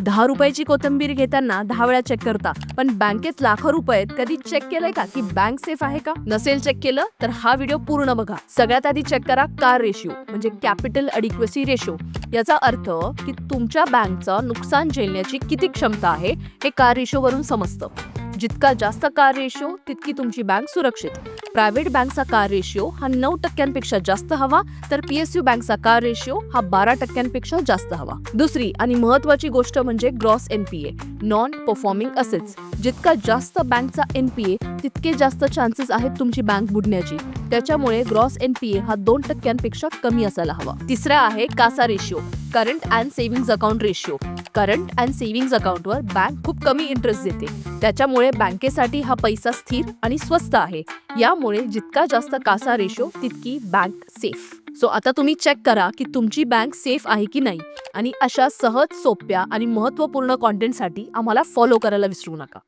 दहा रुपयाची कोथंबीर घेताना दहा वेळा चेक करता. पण बँकेत लाखो रुपये आहेत. कधी चेक केलंय का? की बँक सेफ आहे का? नसेल चेक केलं तर हा व्हिडिओ पूर्ण बघा. सगळ्यात आधी चेक करा कार रेशिओ म्हणजे कॅपिटल अडिक्वसी रेशो याचा अर्थ की तुमच्या बँकचं नुकसान झेलण्याची किती क्षमता आहे हे कार रेशो वरून समजतं. जितका जास्त कार रेशो तितकी तुमची बँक सुरक्षित. प्रायव्हेट बँकचा कार रेशिओ हा नऊ टक्क्यांपेक्षा जास्त हवा तर पीएसयू बँकचा कार रेशिओ हा बारा टक्क्यांपेक्षा जास्त हवा. दुसरी आणि महत्वाची गोष्ट म्हणजे gross NPA non performing assets जितका जास्त बँकचा एनपीए तितके जास्त चान्सेस आहेत तुमची बँक बुडण्याची. त्याच्यामुळे ग्रॉस एनपीए हा दोन टक्क्यांपेक्षा कमी असायला हवा. तिसरा आहे CASA ratio current and savings account ratio current and savings अकाउंटवर बँक खूप कमी इंटरेस्ट देते. त्याच्यामुळे बँकेसाठी हा पैसा स्थिर आणि स्वस्त आहे. यामुळे जितका जास्त कासा रेशो तितकी बँक सेफ सो आता तुम्ही चेक करा की तुमची बँक सेफ आहे की नाही. आणि अशा सहज सोप्या आणि महत्त्वपूर्ण कॉन्टेंटसाठी आम्हाला फॉलो करायला विसरू नका.